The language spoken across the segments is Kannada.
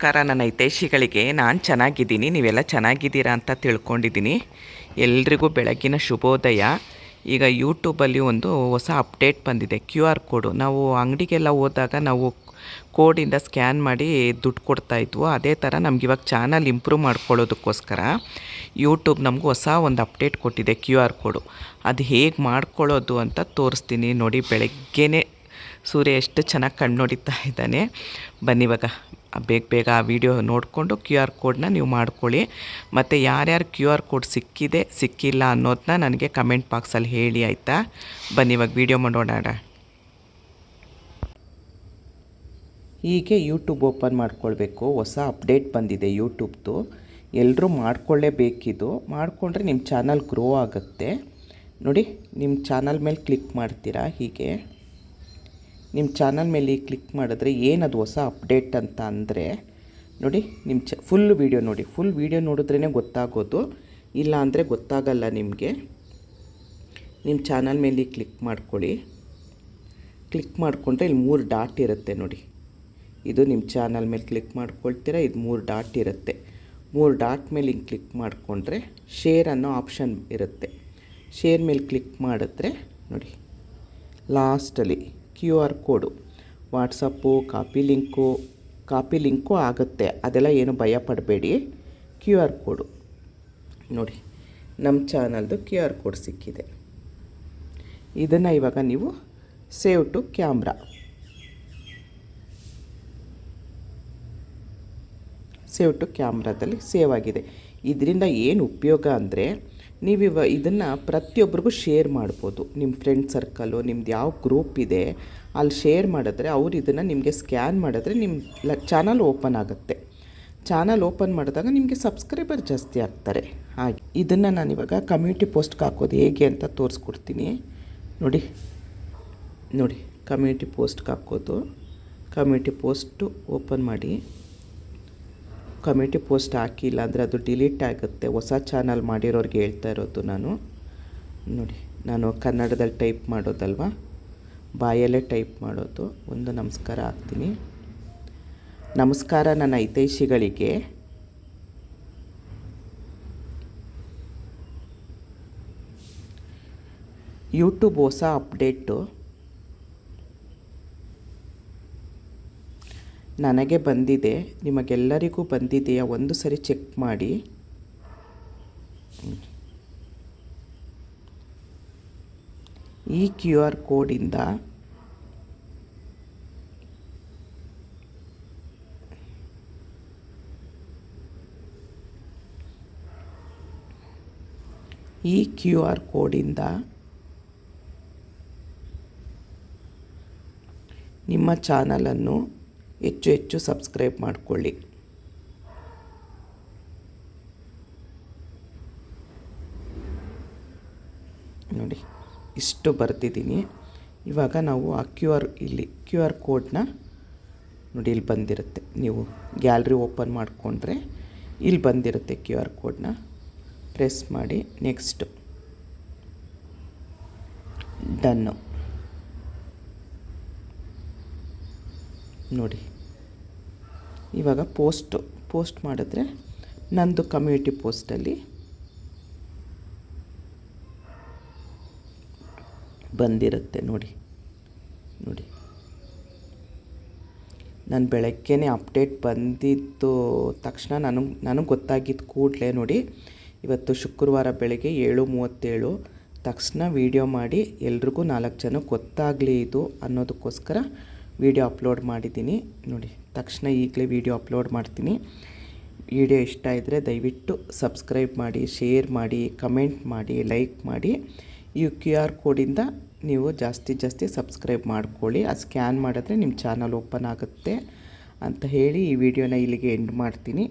ನಮಸ್ಕಾರ. ನನ್ನ ಹಿತೈಷಿಗಳಿಗೆ ನಾನು ಚೆನ್ನಾಗಿದ್ದೀನಿ. ನೀವೆಲ್ಲ ಚೆನ್ನಾಗಿದ್ದೀರಾ ಅಂತ ತಿಳ್ಕೊಂಡಿದ್ದೀನಿ. ಎಲ್ರಿಗೂ ಬೆಳಗ್ಗಿನ ಶುಭೋದಯ. ಈಗ ಯೂಟ್ಯೂಬಲ್ಲಿ ಒಂದು ಹೊಸ ಅಪ್ಡೇಟ್ ಬಂದಿದೆ. Q R code. ನಾವು ಅಂಗಡಿಗೆಲ್ಲ ಹೋದಾಗ ನಾವು ಕೋಡಿಂದ ಸ್ಕ್ಯಾನ್ ಮಾಡಿ ದುಡ್ಡು ಕೊಡ್ತಾಯಿದ್ವು ಅದೇ ಥರ ನಮ್ಗೆ ಇವಾಗ ಚಾನಲ್ ಇಂಪ್ರೂವ್ ಮಾಡ್ಕೊಳ್ಳೋದಕ್ಕೋಸ್ಕರ ಯೂಟ್ಯೂಬ್ ನಮಗೂ ಹೊಸ ಒಂದು ಅಪ್ಡೇಟ್ ಕೊಟ್ಟಿದೆ ಕ್ಯೂ ಆರ್ ಕೋಡು. ಅದು ಹೇಗೆ ಮಾಡ್ಕೊಳ್ಳೋದು ಅಂತ ತೋರಿಸ್ತೀನಿ. ನೋಡಿ, ಬೆಳಗ್ಗೆನೇ ಸೂರ್ಯ ಎಷ್ಟು ಚೆನ್ನಾಗಿ ಕಣ್ಣು ನೋಡಿತಾ ಇದ್ದಾನೆ. ಬನ್ನಿ ಇವಾಗ. ಬೇಗ ಬೇಗ ಆ ವಿಡಿಯೋ ನೋಡಿಕೊಂಡು ಕ್ಯೂ ಆರ್ ಕೋಡನ್ನ ನೀವು ಮಾಡ್ಕೊಳ್ಳಿ. ಮತ್ತು ಯಾರ್ಯಾರು ಕ್ಯೂ ಆರ್ ಕೋಡ್ ಸಿಕ್ಕಿದೆ, ಸಿಕ್ಕಿಲ್ಲ ಅನ್ನೋದನ್ನ ನನಗೆ ಕಮೆಂಟ್ ಬಾಕ್ಸಲ್ಲಿ ಹೇಳಿ, ಆಯಿತಾ? ಬನ್ನಿ, ಇವಾಗ ವಿಡಿಯೋ ಮಾಡೋಣ ಹೀಗೆ ಯೂಟ್ಯೂಬ್ ಓಪನ್ ಮಾಡ್ಕೊಳ್ಬೇಕು. ಹೊಸ ಅಪ್ಡೇಟ್ ಬಂದಿದೆ ಯೂಟ್ಯೂಬ್ದು ಎಲ್ಲರೂ ಮಾಡ್ಕೊಳ್ಳೇಬೇಕಿದು. ಮಾಡಿಕೊಂಡ್ರೆ ನಿಮ್ಮ ಚಾನಲ್ ಗ್ರೋ ಆಗುತ್ತೆ. ನೋಡಿ ನಿಮ್ಮ ಚಾನಲ್ ಮೇಲೆ ಕ್ಲಿಕ್ ಮಾಡ್ತೀರಾ? ಹೀಗೆ. ನಿಮ್ಮ ಚಾನಲ್ ಮೇಲೆ ಕ್ಲಿಕ್ ಮಾಡಿದ್ರೆ ಏನದು ಹೊಸ ಅಪ್ಡೇಟ್ ಅಂತ ಅಂದರೆ, ನೋಡಿ ನಿಮ್ಮ ಚ ಫುಲ್ ವೀಡಿಯೋ ನೋಡಿ. ಫುಲ್ ವೀಡಿಯೋ ನೋಡಿದ್ರೇ ಗೊತ್ತಾಗೋದು. ಇಲ್ಲ ಅಂದರೆ ಗೊತ್ತಾಗಲ್ಲ ನಿಮಗೆ. ನಿಮ್ಮ ಚಾನಲ್ ಮೇಲೆ ಕ್ಲಿಕ್ ಮಾಡ್ಕೊಳ್ಳಿ. ಕ್ಲಿಕ್ ಮಾಡಿಕೊಂಡ್ರೆ ಇಲ್ಲಿ ಮೂರು ಡಾಟ್ ಇರುತ್ತೆ ನೋಡಿ. ಇದು ನಿಮ್ಮ ಚಾನಲ್ ಮೇಲೆ ಕ್ಲಿಕ್ ಮಾಡ್ಕೊಳ್ತೀರಾ? ಇದು ಮೂರು ಡಾಟ್ ಇರುತ್ತೆ. ಮೂರು ಡಾಟ್ ಮೇಲೆ ಹಿಂಗೆ ಕ್ಲಿಕ್ ಮಾಡಿಕೊಂಡ್ರೆ ಶೇರ್ ಅನ್ನೋ ಆಪ್ಷನ್ ಇರುತ್ತೆ. ಶೇರ್ ಮೇಲೆ ಕ್ಲಿಕ್ ಮಾಡಿದ್ರೆ, ನೋಡಿ ಲಾಸ್ಟಲ್ಲಿ Q R code. WhatsApp, copy link copy link ಆಗುತ್ತೆ. ಅದೆಲ್ಲ ಏನು ಭಯ ಪಡಬೇಡಿ. Q R code. ನೋಡಿ, ನಮ್ಮ ಚಾನಲ್ದು ಕ್ಯೂ ಆರ್ ಕೋಡ್ ಸಿಕ್ಕಿದೆ. ಇದನ್ನು ಇವಾಗ ನೀವು save to camera. Save to ಕ್ಯಾಮ್ರಾದಲ್ಲಿ save ಆಗಿದೆ. ಇದರಿಂದ ಏನು ಉಪಯೋಗ ಅಂದರೆ ನೀವಿವ ಇದನ್ನು ಪ್ರತಿಯೊಬ್ಬರಿಗೂ ಶೇರ್ ಮಾಡ್ಬೋದು. ನಿಮ್ಮ ಫ್ರೆಂಡ್ ಸರ್ಕಲ್ಲು ನಿಮ್ದು ಯಾವ ಗ್ರೂಪ್ ಇದೆ, ಅಲ್ಲಿ ಶೇರ್ ಮಾಡಿದ್ರೆ ಅವ್ರು ಇದನ್ನು ನಿಮಗೆ ಸ್ಕ್ಯಾನ್ ಮಾಡಿದ್ರೆ ನಿಮ್ಮ ಚಾನಲ್ ಓಪನ್ ಆಗುತ್ತೆ. ಚಾನಲ್ ಓಪನ್ ಮಾಡಿದಾಗ ನಿಮಗೆ ಸಬ್ಸ್ಕ್ರೈಬರ್ ಜಾಸ್ತಿ ಆಗ್ತಾರೆ. ಹಾಗೆ, ಇದನ್ನು ನಾನಿವಾಗ ಕಮ್ಯುನಿಟಿ ಪೋಸ್ಟ್ಗೆ ಹಾಕೋದು ಹೇಗೆ ಅಂತ ತೋರಿಸ್ಕೊಡ್ತೀನಿ. ನೋಡಿ ನೋಡಿ ಕಮ್ಯುನಿಟಿ ಪೋಸ್ಟ್ಗೆ ಹಾಕೋದು. ಕಮ್ಯುನಿಟಿ ಪೋಸ್ಟು ಓಪನ್ ಮಾಡಿ. ಕಮ್ಯುನಿಟಿ ಪೋಸ್ಟ್ ಹಾಕಿಲ್ಲ ಅಂದರೆ ಅದು ಡಿಲೀಟ್ ಆಗುತ್ತೆ. ಹೊಸ ಚಾನಲ್ ಮಾಡಿರೋರಿಗೆ ಹೇಳ್ತಾ ಇರೋದು ನಾನು. ನೋಡಿ, ನಾನು ಕನ್ನಡದಲ್ಲಿ ಟೈಪ್ ಮಾಡೋದಲ್ವ? ಬಾಯಲ್ಲೇ ಟೈಪ್ ಮಾಡೋದು. ಒಂದು ನಮಸ್ಕಾರ ಹಾಕ್ತೀನಿ. ನಮಸ್ಕಾರ ನನ್ನ ಹಿತೈಷಿಗಳಿಗೆ. ಯೂಟ್ಯೂಬ್ ಹೊಸ ಅಪ್ಡೇಟು. ನನಗೆ ಬಂದಿದೆ, ನಿಮಗೆಲ್ಲರಿಗೂ ಬಂದಿದೆಯಾ? ಒಂದು ಸರಿ ಚೆಕ್ ಮಾಡಿ. ಈ ಕ್ಯೂ ಆರ್ ಕೋಡಿಂದ ಈ ಕ್ಯೂ ಆರ್ ಕೋಡಿಂದ ನಿಮ್ಮ ಚಾನಲನ್ನು ಹೆಚ್ಚು ಹೆಚ್ಚು ಸಬ್ಸ್ಕ್ರೈಬ್ ಮಾಡಿಕೊಳ್ಳಿ. ನೋಡಿ, ಇಷ್ಟು ಬರ್ತಿದ್ದೀನಿ ಇವಾಗ ನಾವು ಆ ಕ್ಯೂ ಆರ್ ಇಲ್ಲಿ, ಕ್ಯೂ ಆರ್ ಕೋಡ್ನ ನೋಡಿ, ಇಲ್ಲಿ ಬಂದಿರುತ್ತೆ. ನೀವು ಗ್ಯಾಲ್ರಿ ಓಪನ್ ಮಾಡಿಕೊಂಡ್ರೆ ಇಲ್ಲಿ ಬಂದಿರುತ್ತೆ ಕ್ಯೂ ಆರ್ ಕೋಡ್ನ. ಪ್ರೆಸ್ ಮಾಡಿ, ನೆಕ್ಸ್ಟು. ಡನ್ನು. ನೋಡಿ. ಇವಾಗ ಪೋಸ್ಟು, ಪೋಸ್ಟ್ ಮಾಡಿದ್ರೆ ನಂದು ಕಮ್ಯುನಿಟಿ ಪೋಸ್ಟಲ್ಲಿ ಬಂದಿರುತ್ತೆ ನೋಡಿ ನೋಡಿ. ನಾನು ಬೆಳಗ್ಗೆನೇ ಅಪ್ಡೇಟ್ ಬಂದಿದ್ದು ತಕ್ಷಣ ನನಗೆ ನನಗೆ ಗೊತ್ತಾಗಿದ್ದ ಕೂಡಲೇ ನೋಡಿ, ಇವತ್ತು ಶುಕ್ರವಾರ ಬೆಳಗ್ಗೆ ಏಳು ಮೂವತ್ತೇಳು ತಕ್ಷಣ ವೀಡಿಯೋ ಮಾಡಿ ಎಲ್ರಿಗೂ ನಾಲ್ಕು ಜನ ಗೊತ್ತಾಗಲಿ ಇದು ಅನ್ನೋದಕ್ಕೋಸ್ಕರ ವೀಡಿಯೋ ಅಪ್ಲೋಡ್ ಮಾಡಿದ್ದೀನಿ. ನೋಡಿ, ತಕ್ಷಣ ಈಗಲೇ ವಿಡಿಯೋ ಅಪ್ಲೋಡ್ ಮಾಡ್ತೀನಿ. ವಿಡಿಯೋ ಇಷ್ಟ ಇದ್ದರೆ ದಯವಿಟ್ಟು ಸಬ್ಸ್ಕ್ರೈಬ್ ಮಾಡಿ, ಶೇರ್ ಮಾಡಿ, ಕಮೆಂಟ್ ಮಾಡಿ, ಲೈಕ್ ಮಾಡಿ. ಈ ಕ್ಯೂ ಆರ್ ಕೋಡಿಂದ ನೀವು ಜಾಸ್ತಿ ಜಾಸ್ತಿ ಸಬ್ಸ್ಕ್ರೈಬ್ ಮಾಡ್ಕೊಳ್ಳಿ. ಅದು ಸ್ಕ್ಯಾನ್ ಮಾಡಿದ್ರೆ ನಿಮ್ಮ ಚಾನಲ್ ಓಪನ್ ಆಗುತ್ತೆ ಅಂತ ಹೇಳಿ ಈ ವಿಡಿಯೋನ ಇಲ್ಲಿಗೆ ಎಂಡ್ ಮಾಡ್ತೀನಿ.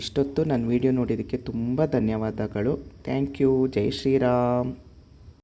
ಇಷ್ಟೊತ್ತು ನನ್ನ ವಿಡಿಯೋ ನೋಡಿದ್ದಕ್ಕೆ ತುಂಬ ಧನ್ಯವಾದಗಳು. Thank you. ಜೈ ಶ್ರೀರಾಮ್.